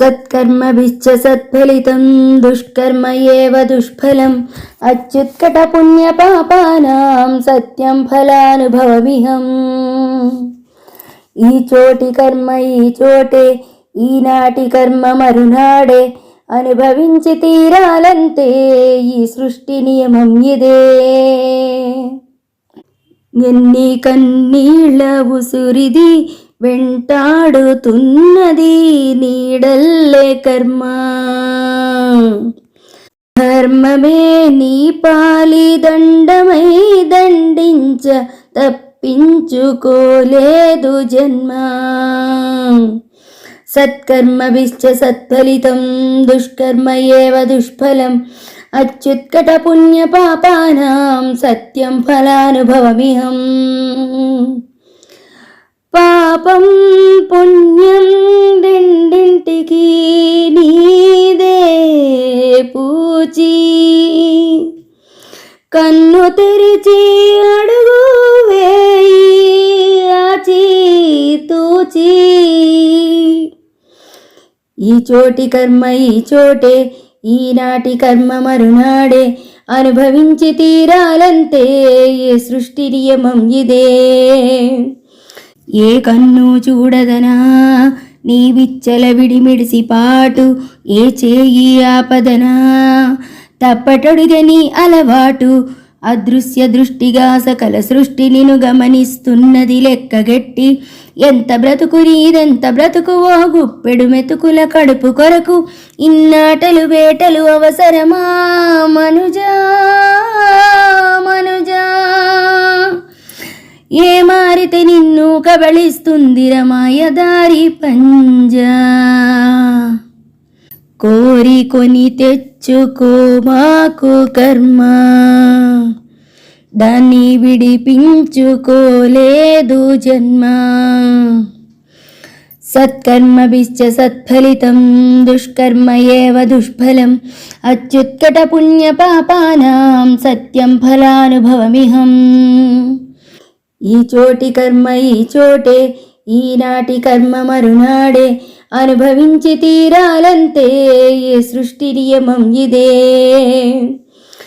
సత్కర్మభిశ్చ సత్ఫలితం దుష్కర్మ ఏవ దుష్ఫలం అచ్యుత్కట పుణ్య పాపానాం సత్యం ఫలానుభవమిహం ఈ చోటి కర్మ ఈ చోటే ఈనాటి కర్మ మరునాడే అనుభవించి తీరాలంతే ఈ సృష్టి నియమం ఇదే ఎన్ని కన్నీళ్ళ ఉసురిది వెంటాడుతున్నది నీడల్లే కర్మ. ధర్మమే నీ పాలి దండమై దండించ తప్పించుకోలేదు జన్మ. సత్కర్మభిశ్చ సత్ఫలితం దుష్కర్మ ఏవ దుష్ఫలం. అత్యుత్కట పుణ్య పాపానాం సత్యం ఫలానుభవమిహం. పాపం పుణ్యం రెండింటికి నీదే పూచి. కన్ను తెరిచి అడుగు వేయి ఆచి తూచి. ఈ చోటి కర్మ ఈ చోటే ఈనాటి కర్మ మరునాడే. అనుభవించి తీరాలంతే ఏ సృష్టి నియమం ఇదే. ఏ కన్ను చూడదనా? నీ విచ్చల విడిమిడిసి పాటు ఏ చేయి ఆపదనా? తప్పటడుగని అలవాటు అదృశ్య దృష్టిగా సకల సృష్టి నిను గమనిస్తున్నది లెక్కగెట్టి ఎంత బ్రతుకు నీదెంత బ్రతుకు ఓ గుప్పెడు మెతుకుల కడుపు కొరకు ఇన్నాటలు వేటలు అవసరమా మనుజా మనుజా? మారితే నిన్ను కబళిస్తుంది రమాయదారి పంజా. కోరి కొని తెచ్చుకో మాకు కర్మ. దాన్ని విడిపించుకోలేదు జన్మ. సత్కర్మభిశ్చ సత్ఫలితం దుష్కర్మ ఏవ దుష్ఫలం. అత్యుత్కట పుణ్య పాపానాం సత్యం ఫలానుభవమిహం. ఈ చోటి కర్మ ఈ చోటే ఈనాటి కర్మ మరునాడే. అనుభవించి తీరాలంతే ఏ సృష్టి నియమం ఇదే.